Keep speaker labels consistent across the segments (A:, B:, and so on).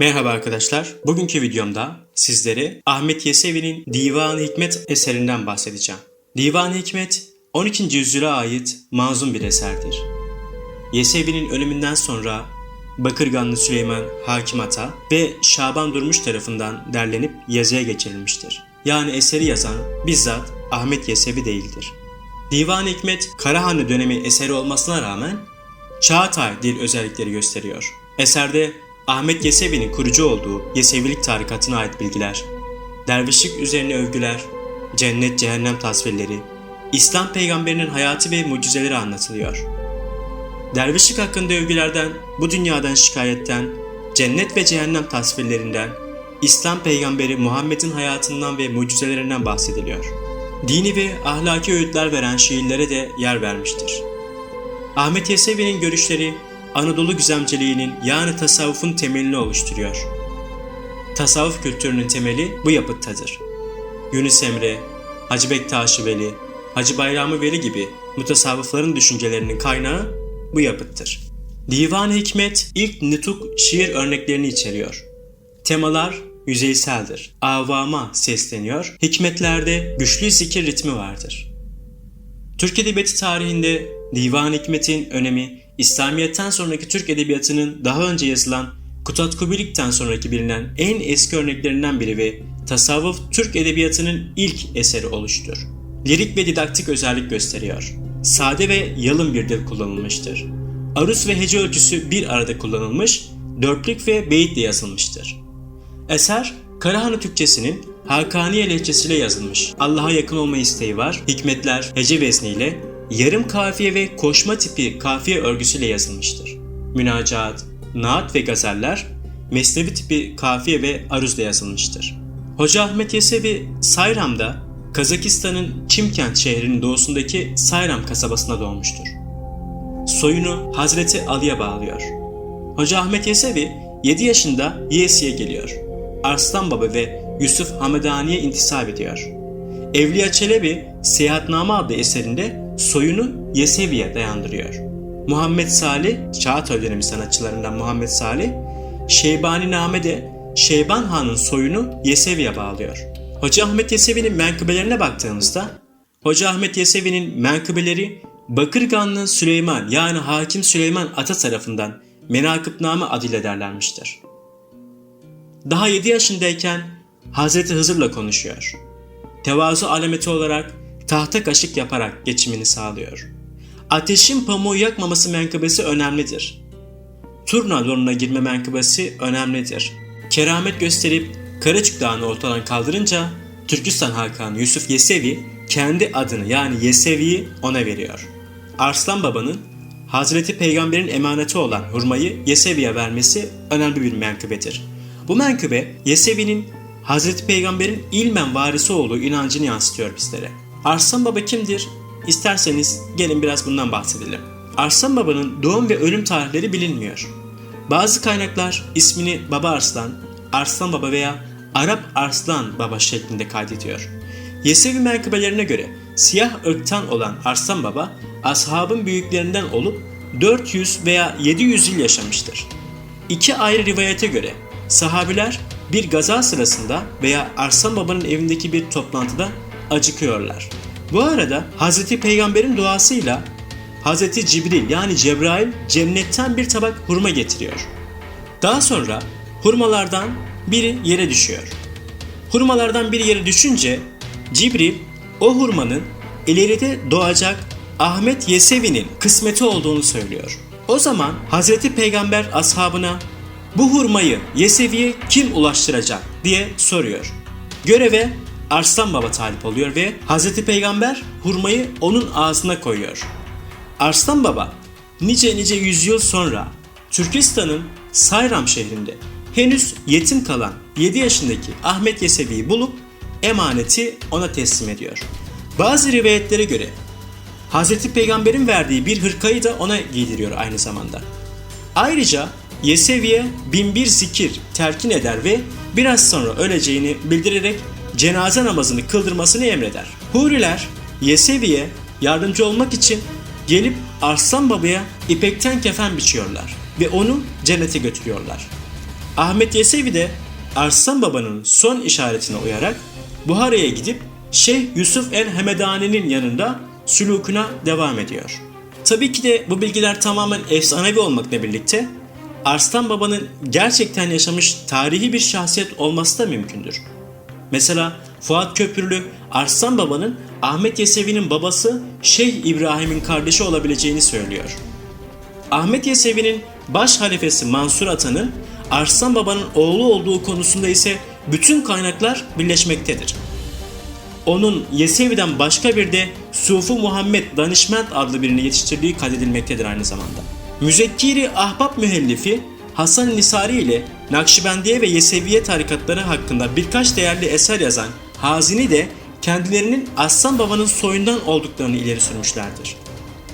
A: Merhaba arkadaşlar. Bugünkü videomda sizlere Ahmet Yesevi'nin Divan-ı Hikmet eserinden bahsedeceğim. Divan-ı Hikmet 12. yüzyıla ait mazlum bir eserdir. Yesevi'nin ölümünden sonra Bakırganlı Süleyman Hakim ve Şaban Durmuş tarafından derlenip yazıya geçirilmiştir. Yani eseri yazan bizzat Ahmet Yesevi değildir. Divan-ı Hikmet Karahanlı dönemi eseri olmasına rağmen Çağatay dil özellikleri gösteriyor. Eserde Ahmet Yesevi'nin kurucu olduğu Yesevilik tarikatına ait bilgiler, dervişlik üzerine övgüler, cennet cehennem tasvirleri, İslam peygamberinin hayatı ve mucizeleri anlatılıyor. Dervişlik hakkında övgülerden, bu dünyadan şikayetten, cennet ve cehennem tasvirlerinden, İslam peygamberi Muhammed'in hayatından ve mucizelerinden bahsediliyor. Dini ve ahlaki öğütler veren şiirlere de yer vermiştir. Ahmet Yesevi'nin görüşleri Anadolu güzemciliğinin yani tasavvufun temelini oluşturuyor. Tasavvuf kültürünün temeli bu yapıttadır. Yunus Emre, Hacı Bektaş Veli, Hacı Bayramı Veli gibi mutasavvıfların düşüncelerinin kaynağı bu yapıttır. Divan-ı Hikmet ilk nutuk şiir örneklerini içeriyor. Temalar yüzeyseldir. Avama sesleniyor. Hikmetlerde güçlü zikir ritmi vardır. Türk Edebiyatı tarihinde Divan-ı Hikmet'in önemi İslamiyet'ten sonraki Türk Edebiyatı'nın daha önce yazılan Kutat Kubilik'ten sonraki bilinen en eski örneklerinden biri ve tasavvuf Türk Edebiyatı'nın ilk eseri oluştur. Lirik ve didaktik özellik gösteriyor. Sade ve yalın bir dil kullanılmıştır. Aruz ve hece ölçüsü bir arada kullanılmış, dörtlük ve beyitle yazılmıştır. Eser, Karahanlı Türkçesinin Hakaniye lehçesiyle yazılmış. Allah'a yakın olma isteği var. Hikmetler hece vezniyle yarım kafiye ve koşma tipi kafiye örgüsüyle yazılmıştır. Münacaat, naat ve gazeller mesnevi tipi kafiye ve aruzla yazılmıştır. Hoca Ahmet Yesevi Sayram'da Kazakistan'ın Çimkent şehrinin doğusundaki Sayram kasabasında doğmuştur. Soyunu Hazreti Ali'ye bağlıyor. Hoca Ahmet Yesevi 7 yaşında Yesi'ye geliyor. Arslan Baba ve Yusuf Hamedani'ye intisap ediyor. Evliya Çelebi Seyahatname adlı eserinde soyunu Yesevi'ye dayandırıyor. Muhammed Salih, Çağatay dönemi sanatçılarından Muhammed Salih, Şeybani Name'de Şeyban Han'ın soyunu Yesevi'ye bağlıyor. Hoca Ahmet Yesevi'nin menkıbelerine baktığımızda, Hoca Ahmet Yesevi'nin menkıbeleri Bakırganlı Süleyman yani Hakim Süleyman Ata tarafından Menakıbname adıyla derlenmiştir. Daha 7 yaşındayken Hazreti Hızır'la konuşuyor. Tevazu alameti olarak tahta kaşık yaparak geçimini sağlıyor. Ateşin pamuğu yakmaması menkıbesi önemlidir. Turna donuna girme menkıbesi önemlidir. Keramet gösterip Karaçık Dağı'nı ortadan kaldırınca Türkistan Hakanı Yusuf Yesevi kendi adını yani Yesevi'yi ona veriyor. Arslan Baba'nın Hazreti Peygamber'in emaneti olan hurmayı Yesevi'ye vermesi önemli bir menkıbedir. Bu menkıbe Yesevi'nin Hazreti Peygamber'in ilmen varisi olduğu inancını yansıtıyor bizlere. Arslan Baba kimdir? İsterseniz gelin biraz bundan bahsedelim. Arslan Baba'nın doğum ve ölüm tarihleri bilinmiyor. Bazı kaynaklar ismini Baba Arslan, Arslan Baba veya Arap Arslan Baba şeklinde kaydediyor. Yesevi menkıbelerine göre siyah ırktan olan Arslan Baba ashabın büyüklerinden olup 400 veya 700 yıl yaşamıştır. İki ayrı rivayete göre sahabiler bir gaza sırasında veya Arslan Baba'nın evindeki bir toplantıda acıkıyorlar. Bu arada Hz. Peygamber'in duasıyla Hz. Cibril yani Cebrail cennetten bir tabak hurma getiriyor. Daha sonra hurmalardan biri yere düşüyor. Hurmalardan biri yere düşünce Cibril o hurmanın ileride doğacak Ahmet Yesevi'nin kısmeti olduğunu söylüyor. O zaman Hz. Peygamber ashabına bu hurmayı Yesevi'ye kim ulaştıracak diye soruyor. Göreve Arslan Baba talip oluyor ve Hz. Peygamber hurmayı onun ağzına koyuyor. Arslan Baba nice nice yüzyıl sonra Türkistan'ın Sayram şehrinde henüz yetim kalan 7 yaşındaki Ahmet Yesevi'yi bulup emaneti ona teslim ediyor. Bazı rivayetlere göre Hz. Peygamber'in verdiği bir hırkayı da ona giydiriyor aynı zamanda. Ayrıca Yesevi'ye binbir zikir terkin eder ve biraz sonra öleceğini bildirerek cenaze namazını kıldırmasını emreder. Huriler Yesevi'ye yardımcı olmak için gelip Arslan Baba'ya ipekten kefen biçiyorlar ve onu cennete götürüyorlar. Ahmet Yesevi de Arslan Baba'nın son işaretine uyarak Buhara'ya gidip Şeyh Yusuf el Hemedani'nin yanında sülukuna devam ediyor. Tabii ki de bu bilgiler tamamen efsanevi olmakla birlikte Arslan Baba'nın gerçekten yaşamış tarihi bir şahsiyet olması da mümkündür. Mesela Fuat Köprülü Arslan Baba'nın Ahmet Yesevi'nin babası Şeyh İbrahim'in kardeşi olabileceğini söylüyor. Ahmet Yesevi'nin baş halifesi Mansur Atan'ın Arslan Baba'nın oğlu olduğu konusunda ise bütün kaynaklar birleşmektedir. Onun Yesevi'den başka bir de Sufu Muhammed Danışment adlı birini yetiştirdiği kaydedilmektedir aynı zamanda. Müzekkiri Ahbap Mühellifi Hasan Nisari ile Nakşibendiye ve Yeseviye tarikatları hakkında birkaç değerli eser yazan Hazini de kendilerinin Arslan Baba'nın soyundan olduklarını ileri sürmüşlerdir.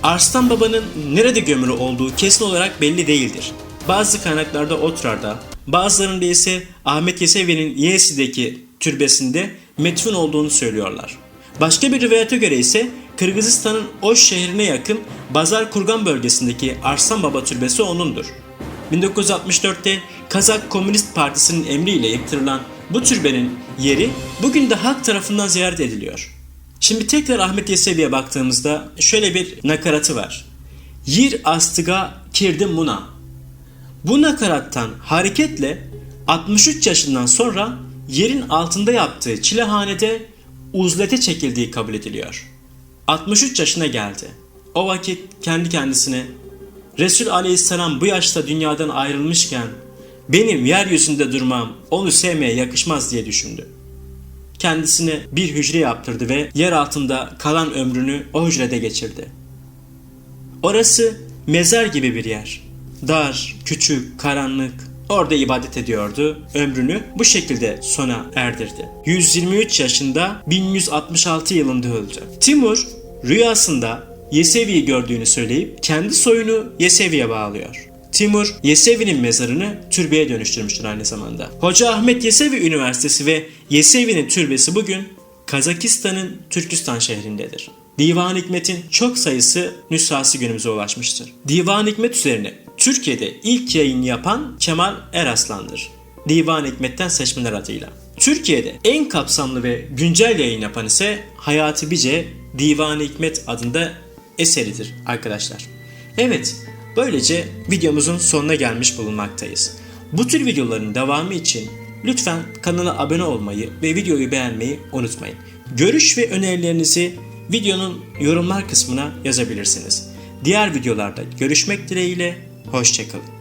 A: Arslan Baba'nın nerede gömülü olduğu kesin olarak belli değildir. Bazı kaynaklarda Otrar'da, bazılarında ise Ahmet Yesevi'nin Yesi'deki türbesinde metfun olduğunu söylüyorlar. Başka bir rivayete göre ise Kırgızistan'ın Oş şehrine yakın Bazar Kurgan bölgesindeki Arslan Baba türbesi onundur. 1964'te Kazak Komünist Partisi'nin emriyle yıktırılan bu türbenin yeri bugün de halk tarafından ziyaret ediliyor. Şimdi tekrar Ahmet Yesevi'ye baktığımızda şöyle bir nakaratı var. Yir astıga kirdim muna. Bu nakarattan hareketle 63 yaşından sonra yerin altında yaptığı çilehanede uzlete çekildiği kabul ediliyor. 63 yaşına geldi. O vakit kendi kendisine Resul aleyhisselam bu yaşta dünyadan ayrılmışken benim yeryüzünde durmam onu sevmeye yakışmaz diye düşündü. Kendisine bir hücre yaptırdı ve yer altında kalan ömrünü o hücrede geçirdi. Orası mezar gibi bir yer. Dar, küçük, karanlık. Orada ibadet ediyordu. Ömrünü bu şekilde sona erdirdi. 123 yaşında 1166 yılında öldü. Timur rüyasında Yesevi'yi gördüğünü söyleyip kendi soyunu Yesevi'ye bağlıyor. Timur, Yesevi'nin mezarını türbeye dönüştürmüştür aynı zamanda. Hoca Ahmet Yesevi Üniversitesi ve Yesevi'nin türbesi bugün Kazakistan'ın Türkistan şehrindedir. Divan Hikmet'in çok sayısı nüshası günümüze ulaşmıştır. Divan Hikmet üzerine Türkiye'de ilk yayın yapan Kemal Eraslan'dır. Divan Hikmet'ten seçmeler adıyla. Türkiye'de en kapsamlı ve güncel yayın yapan ise Hayati Bice Divan Hikmet adında eseridir arkadaşlar. Evet, böylece videomuzun sonuna gelmiş bulunmaktayız. Bu tür videoların devamı için lütfen kanala abone olmayı ve videoyu beğenmeyi unutmayın. Görüş ve önerilerinizi videonun yorumlar kısmına yazabilirsiniz. Diğer videolarda görüşmek dileğiyle, hoşçakalın.